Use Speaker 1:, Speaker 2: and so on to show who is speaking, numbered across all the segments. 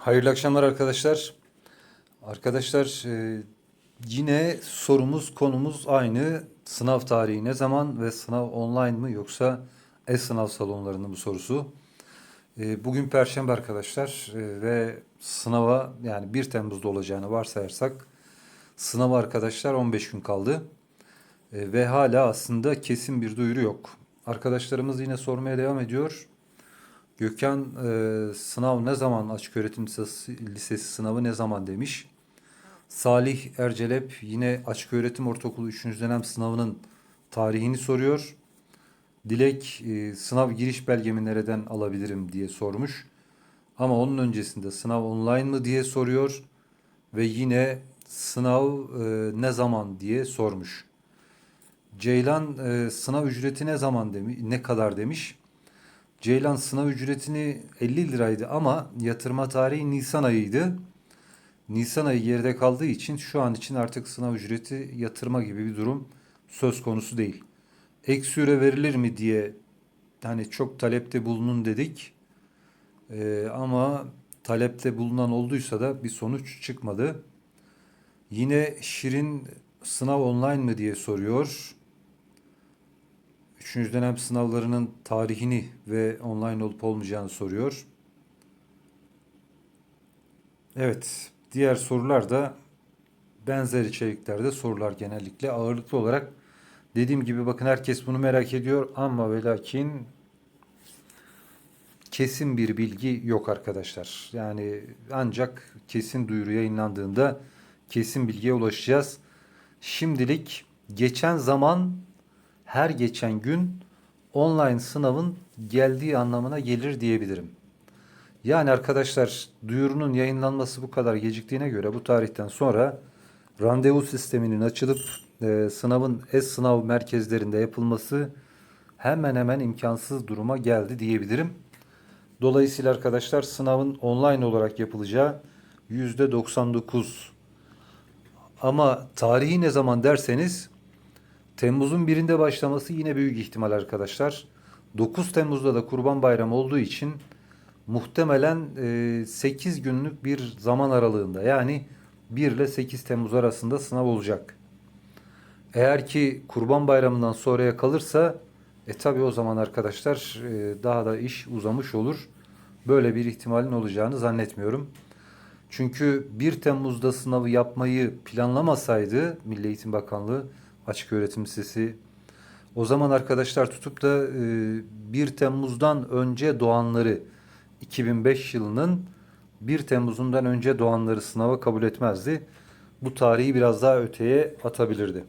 Speaker 1: Hayırlı akşamlar arkadaşlar. Arkadaşlar e, yine sorumuz konumuz aynı. Sınav tarihi ne zaman ve sınav online mı yoksa e-sınav salonlarında mı sorusu. E, Bugün Perşembe arkadaşlar e, ve sınava yani 1 Temmuz'da olacağını varsayarsak sınava arkadaşlar 15 gün kaldı. E, Ve hala aslında kesin bir duyuru yok. Arkadaşlarımız yine sormaya devam ediyor. Gökhan e, sınav ne zaman açık öğretim lisesi, sınavı ne zaman demiş. Salih Ercelep yine açık öğretim ortaokulu 3. dönem sınavının tarihini soruyor. Dilek e, sınav giriş belgemi nereden alabilirim diye sormuş. Ama onun öncesinde sınav online mı diye soruyor ve yine sınav e, ne zaman diye sormuş. Ceylan e, sınav ücreti ne zaman demiş, ne kadar demiş. Ceylan sınav ücretini 50 liraydı ama yatırma tarihi Nisan ayıydı. Nisan ayı geride kaldığı için şu an için artık sınav ücreti yatırma gibi bir durum söz konusu değil. Ek süre verilir mi diye hani çok talepte bulunun dedik. Ee, ama talepte bulunan olduysa da bir sonuç çıkmadı. Yine Şirin sınav online mı diye soruyor. Üçüncü dönem sınavlarının tarihini ve online olup olmayacağını soruyor. Evet, diğer sorular da benzer içeriklerde sorular genellikle ağırlıklı olarak. Dediğim gibi bakın herkes bunu merak ediyor ama ve lakin kesin bir bilgi yok arkadaşlar. Yani ancak kesin duyuru yayınlandığında kesin bilgiye ulaşacağız. Şimdilik geçen zaman her geçen gün online sınavın geldiği anlamına gelir diyebilirim. Yani arkadaşlar duyurunun yayınlanması bu kadar geciktiğine göre bu tarihten sonra randevu sisteminin açılıp e, sınavın e-sınav merkezlerinde yapılması hemen hemen imkansız duruma geldi diyebilirim. Dolayısıyla arkadaşlar sınavın online olarak yapılacağı %99 ama tarihi ne zaman derseniz Temmuz'un birinde başlaması yine büyük ihtimal arkadaşlar. 9 Temmuz'da da Kurban Bayramı olduğu için muhtemelen e, 8 günlük bir zaman aralığında yani 1 ile 8 Temmuz arasında sınav olacak. Eğer ki Kurban Bayramı'ndan sonraya kalırsa e tabi o zaman arkadaşlar e, daha da iş uzamış olur. Böyle bir ihtimalin olacağını zannetmiyorum. Çünkü 1 Temmuz'da sınavı yapmayı planlamasaydı Milli Eğitim Bakanlığı Açık Öğretim Lisesi o zaman arkadaşlar tutup da e, 1 Temmuz'dan önce doğanları 2005 yılının 1 Temmuz'undan önce doğanları sınava kabul etmezdi. Bu tarihi biraz daha öteye atabilirdi.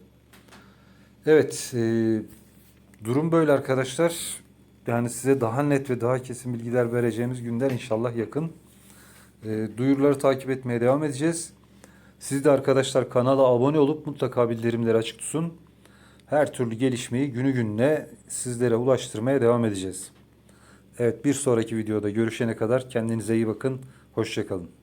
Speaker 1: Evet, e, durum böyle arkadaşlar. Yani size daha net ve daha kesin bilgiler vereceğimiz günler inşallah yakın. E, duyuruları takip etmeye devam edeceğiz. Siz de arkadaşlar kanala abone olup mutlaka bildirimleri açık tutun. Her türlü gelişmeyi günü gününe sizlere ulaştırmaya devam edeceğiz. Evet bir sonraki videoda görüşene kadar kendinize iyi bakın. Hoşçakalın.